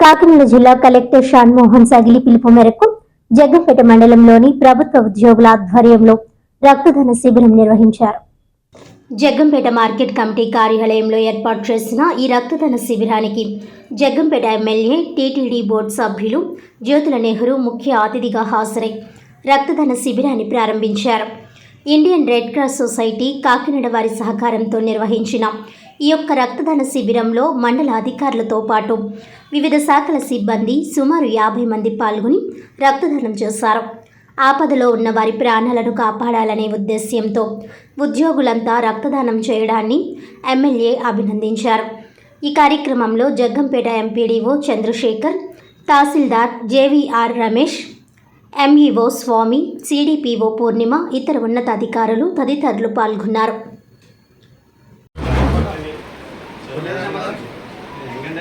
కాకినాడ జిల్లా కలెక్టర్ షాన్ మోహన్ సగిలి పిలుపు మేరకు జగ్గంపేట మండలంలోని ప్రభుత్వ ఉద్యోగుల ఆధ్వర్యంలో రక్తదాన శిబిరం నిర్వహించారు. జగ్గంపేట మార్కెట్ కమిటీ కార్యాలయంలో ఏర్పాటు చేసిన ఈ రక్తదాన శిబిరానికి జగ్గంపేట ఎమ్మెల్యే టీటీడీ బోర్డు సభ్యులు జ్యోతుల నెహ్రూ ముఖ్య అతిథిగా హాజరై రక్తదాన శిబిరాన్ని ప్రారంభించారు. Indian red cross society Kakinada వారి సహకారంతో నిర్వహించిన ఈ యొక్క రక్తదాన శిబిరంలో మండల అధికారులతో పాటు వివిధ శాఖల సిబ్బంది సుమారు యాభై మంది పాల్గొని రక్తదానం చేశారు. ఆపదలో ఉన్న వారి ప్రాణాలను కాపాడాలనే ఉద్దేశ్యంతో ఉద్యోగులంతా రక్తదానం చేయడాన్ని ఎమ్మెల్యే అభినందించారు. ఈ కార్యక్రమంలో జగ్గంపేట ఎంపీడీఓ చంద్రశేఖర్ తహసీల్దార్ JVR Ramesh MEO Swami CDPO Purnima ఇతర ఉన్నతాధికారులు తదితరులు పాల్గొన్నారు.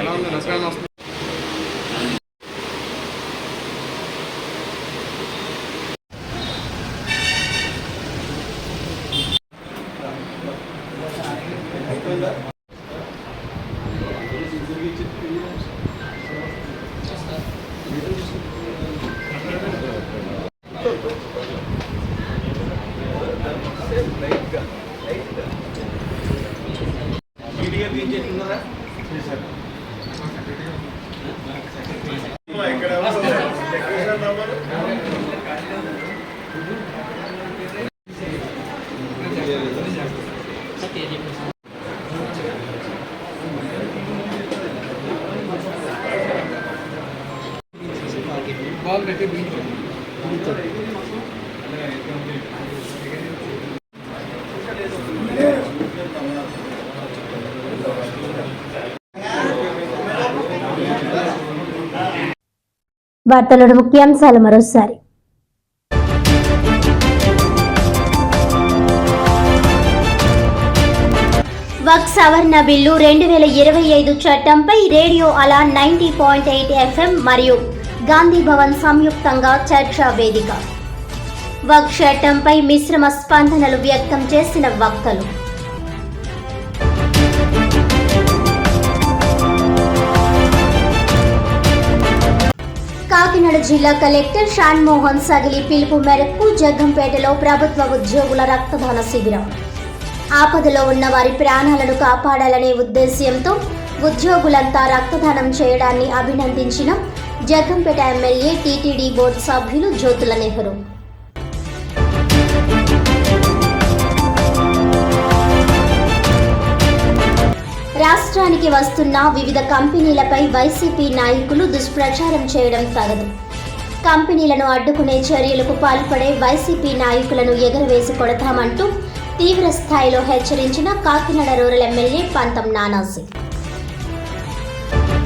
ఎలా ఉంది? నమస్కారం. వస్తుంది Gracias. బాల్ పెట్టి వార్తలోని ముఖ్యాంశాలు మరోసారి. వక్ సవరణ బిల్లు రెండు వేల ఇరవై ఐదు చట్టంపై రేడియో అలా నైంటీ పాయింట్ ఎయిట్ ఎఫ్ఎం మరియు గాంధీ భవన్ సంయుక్తంగా చర్చా వేదిక. వక్షటంపై మిశ్రమ స్పందనలు వ్యక్తం చేసిన వక్తలు. కాకినాడ జిల్లా కలెక్టర్ షాన్మోహన్ సగిలి పిలుపు మేరకు జగ్గంపేటలో ప్రభుత్వ ఉద్యోగుల రక్తదాన శిబిరం. ఆపదలో ఉన్న వారి ప్రాణాలను కాపాడాలనే ఉద్దేశ్యంతో ఉద్యోగులంతా రక్తదానం చేయడాన్ని అభినందించిన జగంపేట ఎమ్మెల్యే టీటీడీ బోర్డు సభ్యులు జ్యోతుల నెహ్రూ. రాష్ట్రానికి వస్తున్న వివిధ కంపెనీలపై వైసీపీ నాయకులు దుష్ప్రచారం చేయడం తగదు. కంపెనీలను అడ్డుకునే చర్యలకు పాల్పడే వైసీపీ నాయకులను ఎగరవేసి కొడతామంటూ తీవ్ర స్థాయిలో హెచ్చరించిన కాకినాడ రూరల్ ఎమ్మెల్యే పంతం నానాజీ.